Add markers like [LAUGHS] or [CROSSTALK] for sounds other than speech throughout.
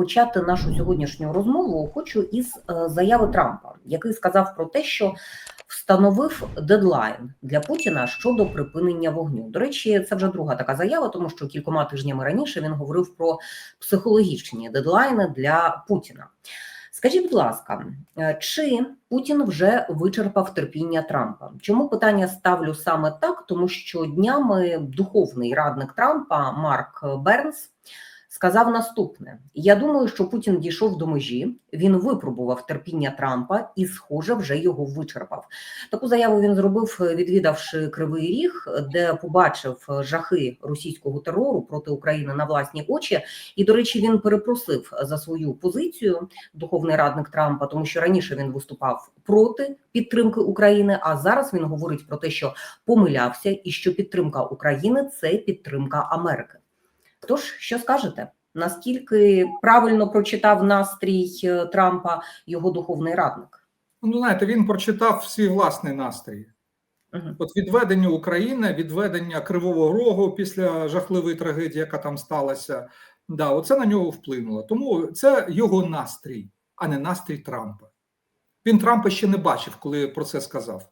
почати нашу сьогоднішню розмову хочу із е, заяви Трампа, який сказав про те, що встановив дедлайн для Путіна щодо припинення вогню. До речі, це вже друга така заява, тому що кількома тижнями раніше він говорив про психологічні дедлайни для Путіна. Скажіть, будь ласка, е, чи Путін вже вичерпав терпіння Трампа? Чому питання ставлю саме так? Тому що днями духовний радник Трампа Марк Бернс сказав наступне: я думаю, що Путін дійшов до межі, він випробував терпіння Трампа і, схоже, вже його вичерпав. Таку заяву він зробив, відвідавши Кривий Ріг, де побачив жахи російського терору проти України на власні очі. І, до речі, він перепросив за свою позицію духовний радник Трампа, тому що раніше він виступав проти підтримки України. А зараз він говорить про те, що помилявся, і що підтримка України це підтримка Америки. Тож, що скажете? Наскільки правильно прочитав настрій е, Трампа його духовний радник? Ну, знаєте, він прочитав свій власний настрій. От відведення України, відведення Кривого Рогу після жахливої трагедії, яка там сталася, да, оце на нього вплинуло. Тому це його настрій, а не настрій Трампа. Він Трампа ще не бачив, коли про це сказав.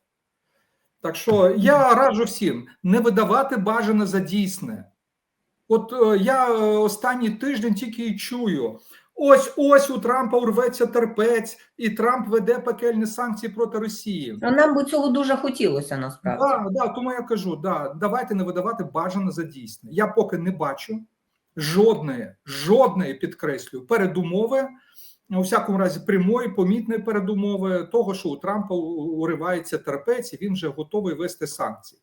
Так що я раджу всім не видавати бажане за дійсне. От е, я останній тиждень тільки і чую: ось ось у Трампа урветься терпець, і Трамп веде пекельні санкції проти Росії. Ну, нам би цього дуже хотілося насправді. Да, да, тому я кажу: да, давайте не видавати бажане за дійсне. Я поки не бачу жодної, жодної підкреслюю передумови. У всякому разі, прямої, помітної передумови того, що у Трампа уривається терпець, і він вже готовий вести санкції.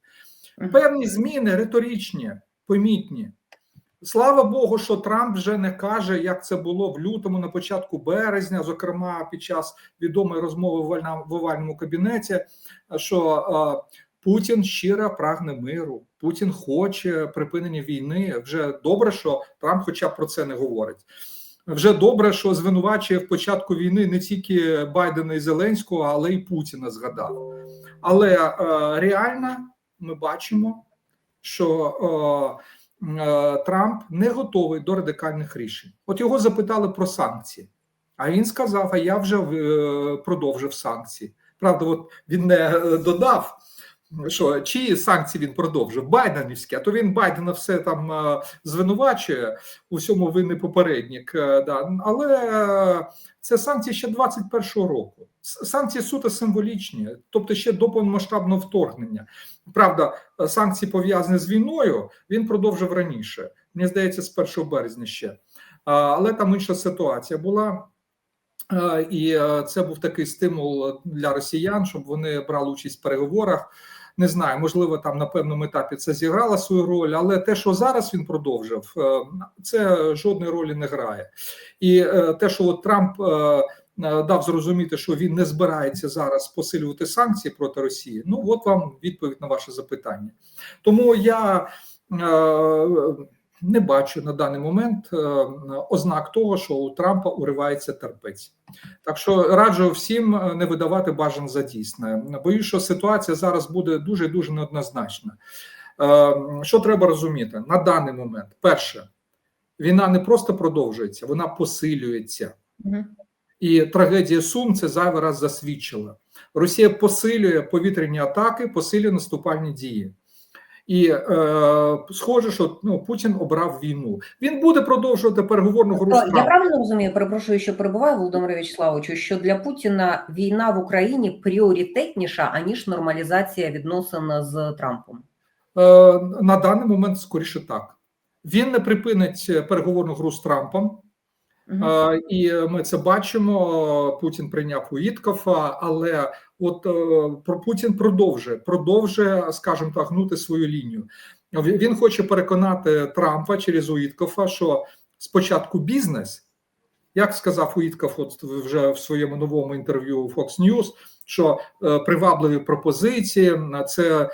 Певні зміни риторичні, помітні. Слава Богу, що Трамп вже не каже, як це було в лютому, на початку березня, зокрема під час відомої розмови в овальному кабінеті, що е, Путін щиро прагне миру, Путін хоче припинення війни. Вже добре, що Трамп, хоча б про це не говорить. Вже добре, що звинувачує в початку війни не тільки Байдена і Зеленського, але й Путіна згадав. Але е, реально ми бачимо, що е, Трамп не готовий до радикальних рішень. От його запитали про санкції, а він сказав: А я вже е, продовжив санкції. Правда, от він не додав, що чиї санкції він продовжив Байденівські, а то він Байдена все там звинувачує у всьому винний попередник. Да. Але це санкції ще 21-го року. Санкції суто символічні, тобто ще до повномасштабного вторгнення. Правда, санкції пов'язані з війною. Він продовжив раніше. Мені здається, з 1 березня ще. Але там інша ситуація була. І це був такий стимул для росіян, щоб вони брали участь в переговорах. Не знаю, можливо, там на певному етапі це зіграло свою роль, але те, що зараз він продовжив, це жодної ролі не грає. І те, що от Трамп дав зрозуміти, що він не збирається зараз посилювати санкції проти Росії. Ну от вам відповідь на ваше запитання. Тому я не бачу на даний момент ознак того, що у Трампа уривається терпець. Так що раджу всім не видавати бажан за дійсне. Боюсь, що ситуація зараз буде дуже дуже неоднозначна. Що треба розуміти на даний момент? Перше, війна не просто продовжується, вона посилюється. І трагедія Сум це зайвий раз засвідчила. Росія посилює повітряні атаки, посилює наступальні дії. І е, схоже, що ну Путін обрав війну. Він буде продовжувати переговорну гру. Я правильно розумію, перепрошую, що перебуває Володимир Вячеславовичу, що для Путіна війна в Україні пріоритетніша аніж нормалізація відносин з Трампом. Е, На даний момент скоріше так. Він не припинить переговорну гру з Трампом. І ми це бачимо. Путін прийняв Уїткофа, але от про Путін продовжує продовжує, скажімо так, гнути свою лінію. Він хоче переконати Трампа через Уїткофа, що спочатку бізнес, як сказав Уїтков от вже в своєму новому інтерв'ю Fox News, що привабливі пропозиції це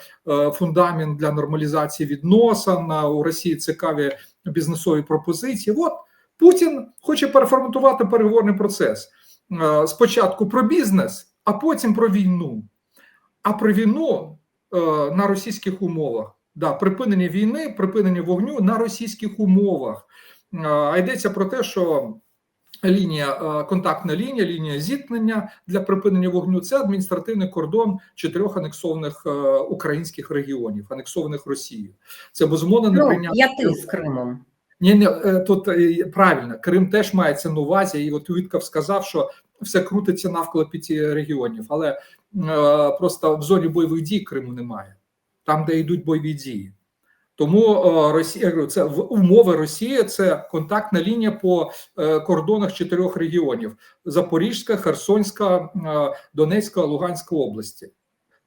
фундамент для нормалізації відносин у Росії. Цікаві бізнесові пропозиції. От Путін хоче переформатувати переговорний процес спочатку про бізнес, а потім про війну. А про війну на російських умовах. Да, Припинення війни, припинення вогню на російських умовах. А йдеться про те, що лінія, е, контактна лінія, лінія зіткнення для припинення вогню. Це адміністративний кордон чотирьох анексованих е, українських регіонів, анексованих Росією. Це безумовно не Ну, прийняти. п'яти з Кримом. Ні, ні, е, тут е, правильно, Крим теж мається на увазі, і от Вітков сказав, що все крутиться навколо п'яти регіонів, але е, просто в зоні бойових дій Криму немає, там, де йдуть бойові дії. Тому е, Росія це умови Росії це контактна лінія по кордонах чотирьох регіонів: Запорізька, Херсонська, Донецька, Луганська області.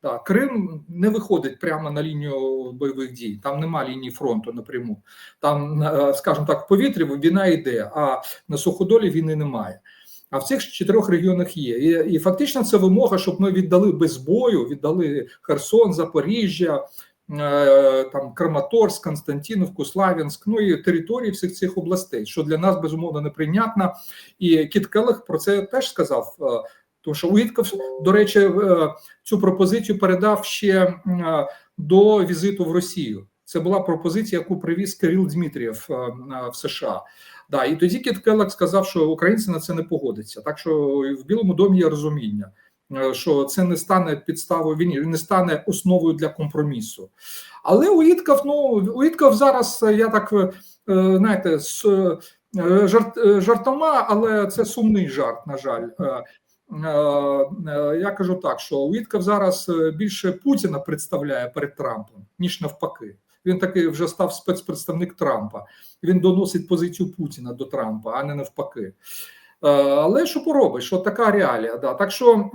Так, Крим не виходить прямо на лінію бойових дій. Там нема лінії фронту напряму. Там, е, скажімо так, в повітрі війна йде, а на суходолі війни немає. А в цих чотирьох регіонах є. І, і фактично це вимога, щоб ми віддали без бою, віддали Херсон, Запоріжжя, е, там Краматорськ, Константиновку, Славянськ, ну і території всіх цих областей, що для нас безумовно неприйнятно. І Кіт Келлех про це теж сказав. е, тому що Уітков, до речі, е, цю пропозицію передав ще е, до візиту в Росію. Це була пропозиція, яку привіз Кирил Дмитрієв е, в США. Да, і тоді Кіт Келлак сказав, що українці на це не погодяться. Так що в Білому домі є розуміння, що це не стане підставою війни, не стане основою для компромісу. Але Уітков, ну Уітков зараз, я так знаєте, з жарт, жартома, але це сумний жарт, на жаль. Е, Е, Я кажу так, що Уітков зараз е, більше Путіна представляє перед Трампом, ніж навпаки. Він таки вже став спецпредставник Трампа. Він доносить позицію Путіна до Трампа, а не навпаки. Але що поробиш? Що така реалія? Да. Так що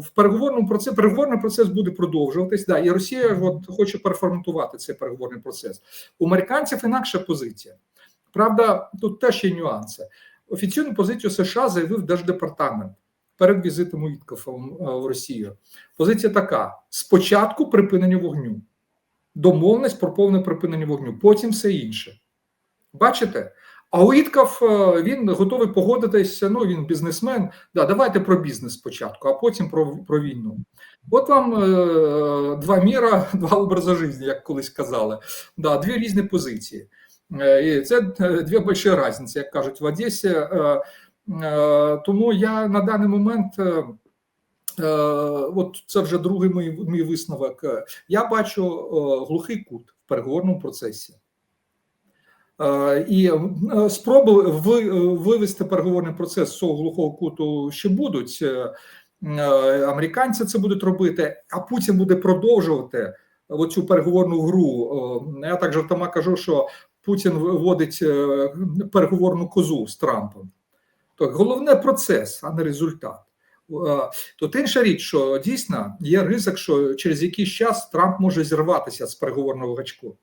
в переговорному процесі переговорний процес буде продовжуватись. Да, і Росія от хоче переформатувати цей переговорний процес. У американців інакша позиція. Правда, тут теж є нюанси. Офіційну позицію США заявив Держдепартамент перед візитом Уіткофа в Росію. Позиція така: спочатку припинення вогню, домовленість про повне припинення вогню, потім все інше. Бачите? А Уітков е, він готовий погодитися. Ну він бізнесмен. Да, давайте про бізнес спочатку, а потім про про війну. От вам е, два міра, [LAUGHS] два образи життя, як колись казали. Да, Дві різні позиції. І це дві великі різниці, як кажуть в Одесі. Е, тому я на даний момент. От це вже другий мій, мій висновок. Я бачу е, глухий кут в переговорному процесі. Е, І е, спроби вивести переговорний процес з цього глухого куту ще будуть. Американці це будуть робити, а Путін буде продовжувати оцю переговорну гру. Я так жартома кажу, що Путін вводить е, переговорну козу з Трампом. То головне процес, а не результат. Е, Тут інша річ, що дійсно є ризик, що через якийсь час Трамп може зірватися з переговорного гачку.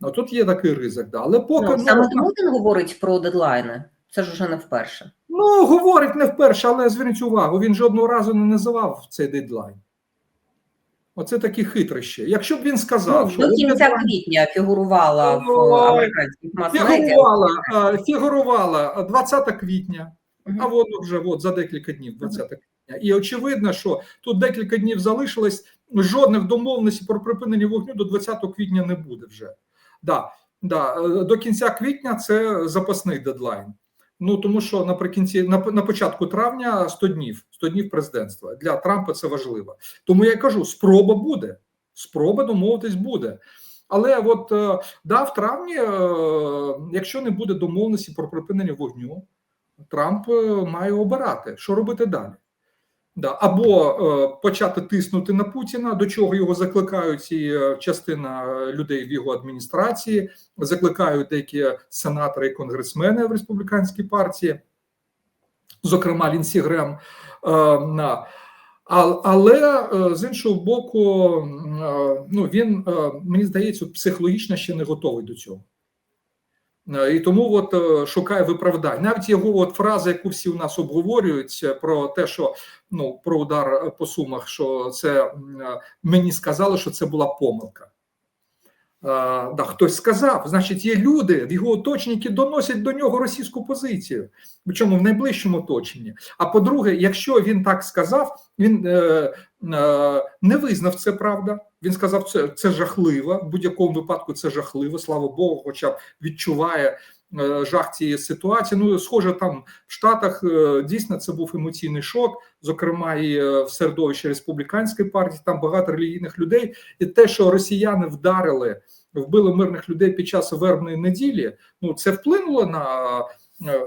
Ну тут є такий ризик, да. але поки Ну, ну, саме тому він говорить про дедлайни. Це ж уже не вперше. ну говорить не вперше, але зверніть увагу, він жодного разу не називав цей дедлайн. Оце такі хитрощі. Якщо б він сказав, Ну, що до кінця дедлайн- квітня фігурувала в американських фігурувала, е, фігурувала 20 квітня. Мгм. А воно вже от за декілька днів, 20 квітня. І очевидно, що тут декілька днів залишилось, жодних домовленостей про припинення вогню до 20 квітня не буде вже. Да, да, е, до кінця квітня це запасний дедлайн. Ну тому що наприкінці на, на початку травня 100 днів, 100 днів президентства. Для Трампа це важливо. Тому я кажу: спроба буде, спроба домовитись буде. Але от е, да, в травні, е, якщо не буде домовленості про припинення вогню, Трамп е, має обирати, що робити далі. Да. Або е, почати тиснути на Путіна, до чого його закликають і е, частина людей в його адміністрації, закликають деякі сенатори і конгресмени в республіканській партії, зокрема Лінсі Грем. Е, на. А- Але е, з іншого боку, е, ну він е, мені здається, психологічно ще не готовий до цього. Е, І тому от е, шукає виправдань. Навіть його от фраза, яку всі у нас обговорюють, е, про те, що ну про удар по сумах, що це мені сказали, що це була помилка. Е, да, хтось сказав, значить, є люди в його оточенні, які доносять до нього російську позицію, причому в найближчому оточенні. А по-друге, якщо він так сказав, він е, е, не визнав це правда. Він сказав, це, це жахливо. В будь-якому випадку це жахливо. Слава Богу, хоча б відчуває, е, жах цієї ситуації. Ну, схоже, там в Штатах е, дійсно це був емоційний шок, зокрема, і е, в середовищі республіканської партії, там багато релігійних людей, і те, що росіяни вдарили, вбили мирних людей під час вербної неділі, ну це вплинуло на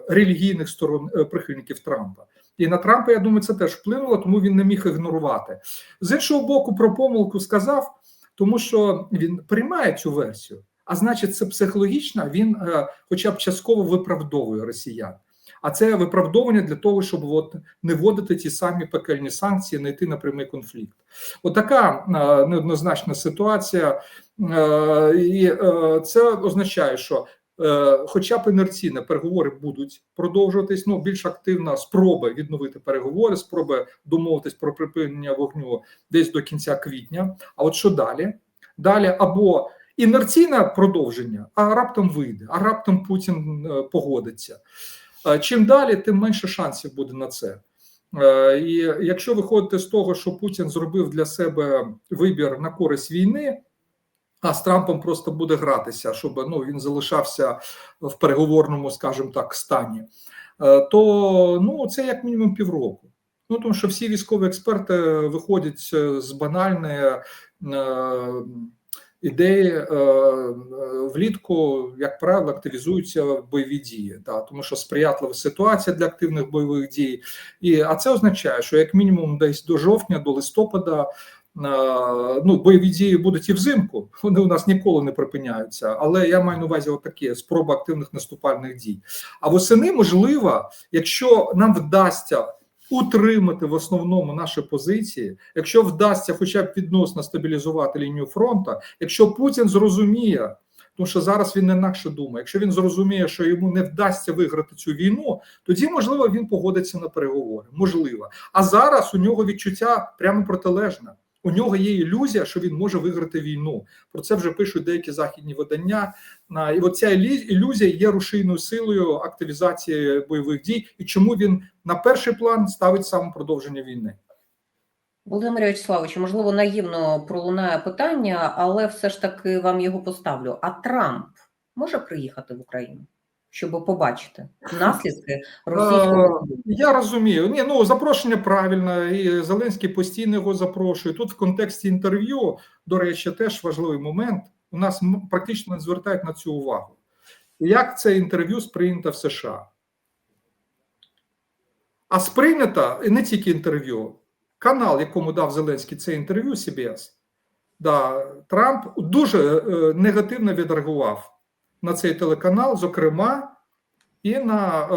релігійних сторон прихильників Трампа. І на Трампа, я думаю, це теж вплинуло, тому він не міг ігнорувати. З іншого боку, про помилку сказав, тому що він приймає цю версію, а значить, це психологічно він, е, хоча б частково виправдовує росіян. А це виправдовування для того, щоб от не вводити ті самі пекельні санкції, не йти на прямий конфлікт. Отака е, неоднозначна ситуація, Е, і це означає, що хоча б інерційно переговори будуть продовжуватись. Ну більш активна спроба відновити переговори, спроби домовитись про припинення вогню десь до кінця квітня. А от що далі? Далі або інерційне продовження, а раптом вийде, а раптом Путін е, погодиться. Е, Чим далі, тим менше шансів буде на це. Е, І якщо виходити з того, що Путін зробив для себе вибір на користь війни, а з Трампом просто буде гратися, щоб ну він залишався в переговорному, скажімо так, стані, е, то ну це як мінімум півроку. Ну тому що всі військові експерти виходять з банальної е, ідеї е, влітку, як правило, активізуються бойові дії, да, тому що сприятлива ситуація для активних бойових дій, і а це означає, що як мінімум десь до жовтня, до листопада. Ну, бойові дії будуть і взимку, вони у нас ніколи не припиняються. Але я маю на увазі отакі спроби активних наступальних дій. А восени, можливо, якщо нам вдасться утримати в основному наші позиції, якщо вдасться хоча б відносно стабілізувати лінію фронту, якщо Путін зрозуміє, тому що зараз він інакше думає, якщо він зрозуміє, що йому не вдасться виграти цю війну, тоді можливо він погодиться на переговори. Можливо, а зараз у нього відчуття прямо протилежне. У нього є ілюзія, що він може виграти війну. Про це вже пишуть деякі західні видання. І от ця ілюзія є рушійною силою активізації бойових дій, і чому він на перший план ставить саме продовження війни. Володимир Вячеславович, можливо, наївно пролунає питання, але все ж таки вам його поставлю. А Трамп може приїхати в Україну, щоб побачити наслідки російського Я розумію. Ні, ну запрошення правильно, і Зеленський постійно його запрошує. Тут в контексті інтерв'ю, до речі, теж важливий момент. У нас практично не звертають на цю увагу. Як це інтерв'ю сприйнято в США? А сприйнято не тільки інтерв'ю, канал, якому дав Зеленський це інтерв'ю, CBS, да, Трамп дуже е, негативно відреагував на цей телеканал, зокрема і на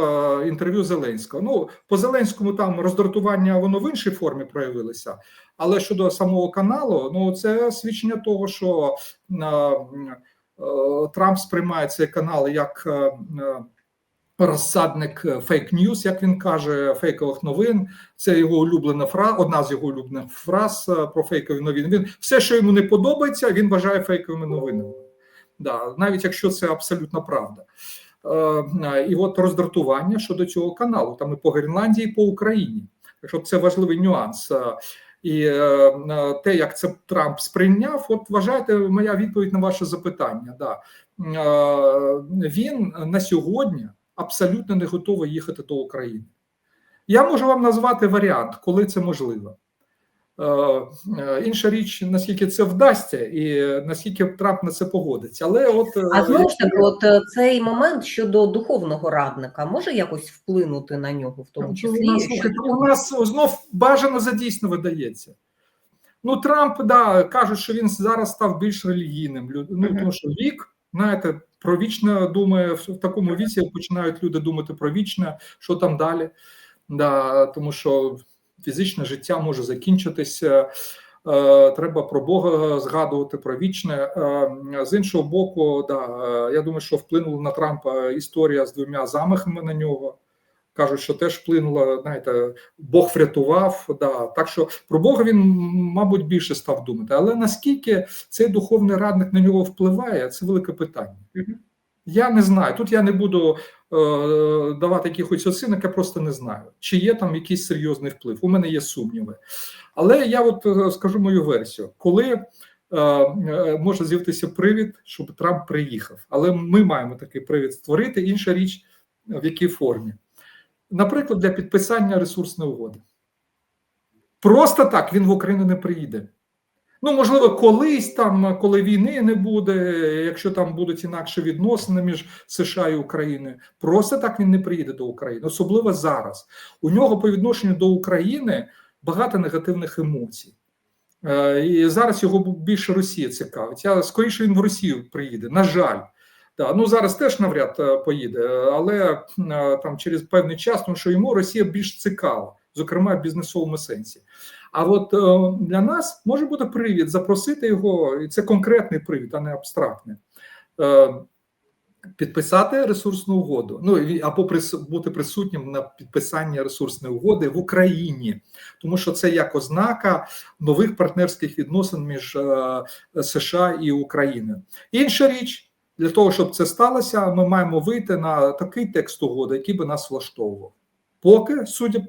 е, інтерв'ю Зеленського. Ну, по Зеленському там роздратування воно в іншій формі проявилося, але щодо самого каналу, ну це свідчення того, що е, е, Трамп сприймає цей канал як е, е, розсадник фейк ньюс, як він каже, фейкових новин. Це його улюблена фраза, одна з його улюблених фраз е, про фейкові новини. Він все, що йому не подобається, він вважає фейковими новинами. Да, навіть якщо це абсолютно правда. Е, І от роздратування щодо цього каналу, там і по Гренландії, і по Україні. Якщо це важливий нюанс. Е, І е, те, як це Трамп сприйняв, от вважайте, моя відповідь на ваше запитання. Да. Він на сьогодні абсолютно не готовий їхати до України. Я можу вам назвати варіант, коли це можливо. Е, е, Інша річ, наскільки це вдасться, і наскільки Трамп на це погодиться. Але от е, А знову ж таки, от цей момент щодо духовного радника може якось вплинути на нього, в тому Ну, числі. у нас, що- у нас знов бажано за дійсно видається. Ну, Трамп, да, кажуть, що він зараз став більш релігійним. Ну, тому що вік, знаєте, про вічне думає, в такому віці починають люди думати про вічне, що там далі. Да, тому що фізичне життя може закінчитися. Е, Треба про Бога згадувати про вічне. Е, З іншого боку, да, е, я думаю, що вплинула на Трампа історія з двома замахами на нього. Кажуть, що теж вплинуло, знаєте, Бог врятував. Да. Так що про Бога він, мабуть, більше став думати. Але наскільки цей духовний радник на нього впливає, це велике питання. Я не знаю. Тут я не буду е, давати якихось оцінок, я просто не знаю, чи є там якийсь серйозний вплив. У мене є сумніви. Але я от е, скажу мою версію, коли е, е, може з'явитися привід, щоб Трамп приїхав. Але ми маємо такий привід створити. Інша річ в якій формі. Наприклад, для підписання ресурсної угоди. Просто так він в Україну не приїде. Ну, можливо, колись там, коли війни не буде, якщо там будуть інакші відносини між США і Україною, просто так він не приїде до України, особливо зараз. У нього по відношенню до України багато негативних емоцій. Е, І зараз його більше Росія цікавить. Я скоріше він в Росію приїде. На жаль, да. ну зараз теж навряд е, поїде, але е, там через певний час, тому що йому Росія більш цікава, зокрема в бізнесовому сенсі. А от е, для нас може бути привід запросити його, і це конкретний привід, а не абстрактний. Е, Підписати ресурсну угоду, ну або прис- бути присутнім на підписанні ресурсної угоди в Україні, тому що це як ознака нових партнерських відносин між е, США і Україною. Інша річ для того, щоб це сталося, ми маємо вийти на такий текст угоди, який би нас влаштовував. Поки, судя е,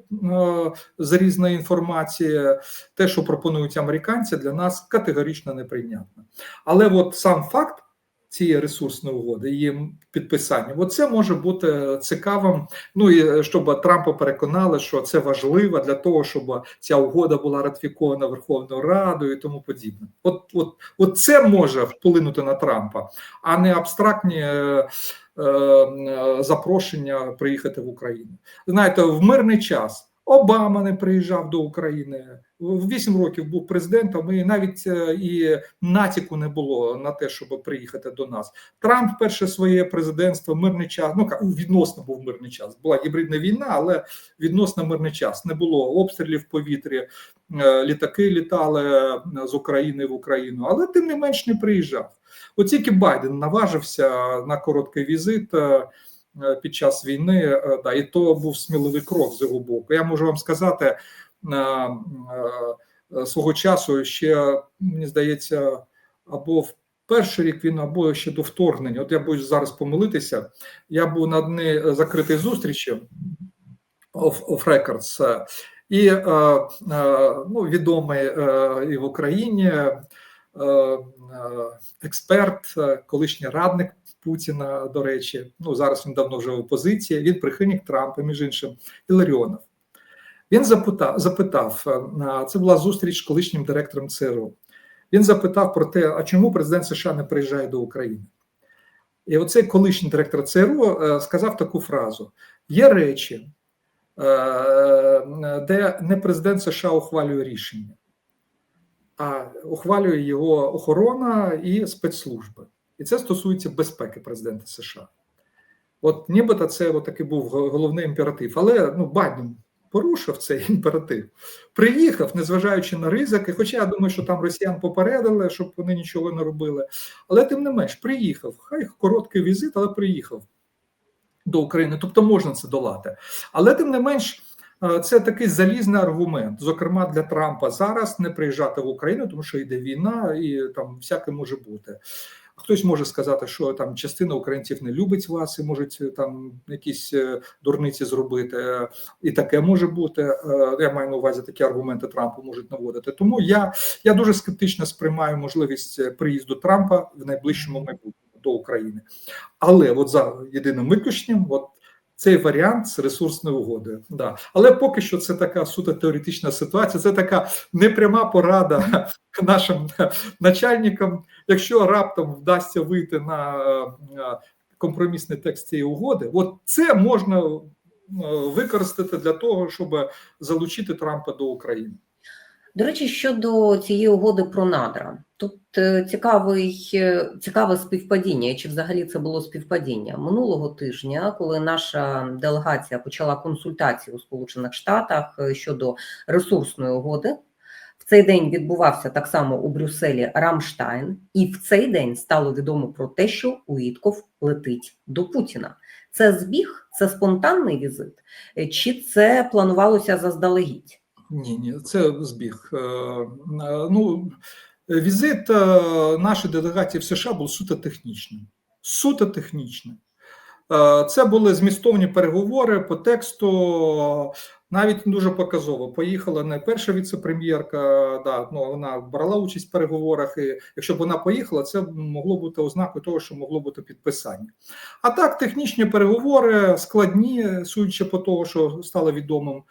з різної інформації, те, що пропонують американці, для нас категорично неприйнятно. Але от сам факт цієї ресурсної угоди, її підписання, от це може бути цікавим. Ну і щоб Трампа переконали, що це важливо для того, щоб ця угода була ратифікована Верховною Радою і тому подібне. От, от, от це може вплинути на Трампа, а не абстрактні. Е, е, Запрошення приїхати в Україну. Знаєте, в мирний час Обама не приїжджав до України. В 8 років був президентом, і навіть е, і натяку не було на те, щоб приїхати до нас. Трамп перше своє президентство, мирний час. Ну відносно був мирний час. Була гібридна війна, але відносно мирний час. Не було обстрілів в повітрі, е, літаки літали е, з України в Україну, але тим не менш не приїжджав. От тільки Байден наважився на короткий візит. Під час війни, да, і то був сміливий крок з його боку. Я можу вам сказати, свого часу ще мені здається, або в перший рік він, або ще до вторгнення. От я боюсь зараз помилитися. Я був на одній закритій зустрічі off, off records, е, і е, е, ну, відомий е, і в Україні е, е, експерт, е, колишній радник Путіна, до речі, ну зараз він давно вже в опозиції. Він прихильник Трампа, між іншим, Іларіонов. Він запитав, запитав, е, це була зустріч з колишнім директором ЦРУ. Він запитав про те, а чому президент США не приїжджає до України. І оцей колишній директор ЦРУ е, сказав таку фразу: є речі, е, де не президент США ухвалює рішення, а ухвалює його охорона і спецслужби. І це стосується безпеки президента США. От нібито це от був головний імператив. Але ну, Байден порушив цей імператив. Приїхав, незважаючи на ризики. Хоча я думаю, що там росіян попередили, щоб вони нічого не робили. Але тим не менш, приїхав. Хай короткий візит, але приїхав до України. Тобто можна це долати. Але тим не менш. е, Це такий залізний аргумент, зокрема для Трампа зараз не приїжджати в Україну, тому що йде війна, і там всяке може бути. Хтось може сказати, що там частина українців не любить вас і можуть е, там якісь е, дурниці зробити, і таке може бути. Е, Я маю на увазі такі аргументи Трампу можуть наводити. Тому я, я дуже скептично сприймаю можливість приїзду Трампа в найближчому майбутньому до України. Але от за єдиним виключенням, от цей варіант з ресурсною угодою. Да. Але поки що це така суто теоретична ситуація, це така непряма порада [LAUGHS] нашим начальникам. Якщо раптом вдасться вийти на е, компромісний текст цієї угоди, от це можна е, використати для того, щоб залучити Трампа до України. До речі, щодо цієї угоди про надра, тут е, цікавий, е, цікаве співпадіння, чи взагалі це було співпадіння минулого тижня, коли наша делегація почала консультації у Сполучених Штатах е, щодо ресурсної угоди. В цей день відбувався так само у Брюсселі Рамштайн, і в цей день стало відомо про те, що Уітков летить до Путіна. Це збіг, це спонтанний візит, чи це планувалося заздалегідь? Ні, ні, це збіг. Ну, візит е, нашої делегації в США був суто технічним. Суто технічним. Е, Це були змістовні переговори по тексту. Навіть дуже показово поїхала не перша віце-прем'єрка. Да, ну вона брала участь в переговорах. І якщо б вона поїхала, це могло бути ознакою того, що могло бути підписання. А так, технічні переговори складні, судячи по того, що стало відомим.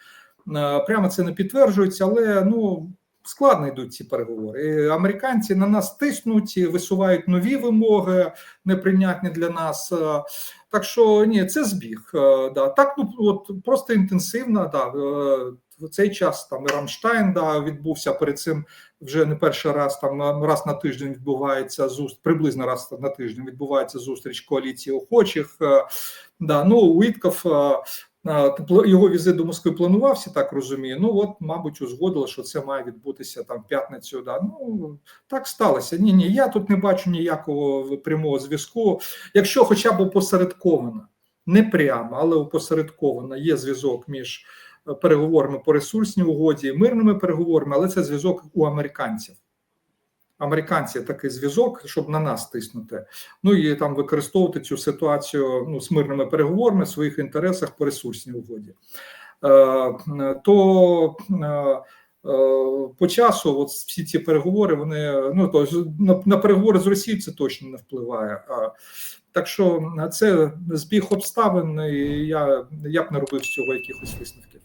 Е, Прямо це не підтверджується, але ну складно йдуть ці переговори. Американці на нас тиснуть, і висувають нові вимоги, неприйнятні для нас. Е, Так що ні, це збіг. Е, Да. Так, ну от просто інтенсивно. Да. е, В цей час там і Рамштайн да, відбувся перед цим вже не перший раз. Там е, раз на тиждень відбувається зустріч, приблизно раз на тиждень відбувається зустріч коаліції охочих. Е, Да, ну Уітков е, Його візит до Москви планувався, так розумію. Ну от, мабуть, узгодили, що це має відбутися там п'ятницю. Да. Ну так сталося. Ні, ні, я тут не бачу ніякого прямого зв'язку. Якщо хоча б опосередковано, не прямо, але опосередковано є зв'язок між е, переговорами по ресурсній угоді мирними переговорами, але це зв'язок у американців. Американці такий зв'язок, щоб на нас тиснути. Ну і там використовувати цю ситуацію ну, з мирними переговорами в своїх інтересах по ресурсній угоді. Е, то е, е, по часу, от всі ці переговори, вони ну то на, на переговори з Росією це точно не впливає. А, так що це збіг обставин, і я, я б не робив з цього якихось висновків.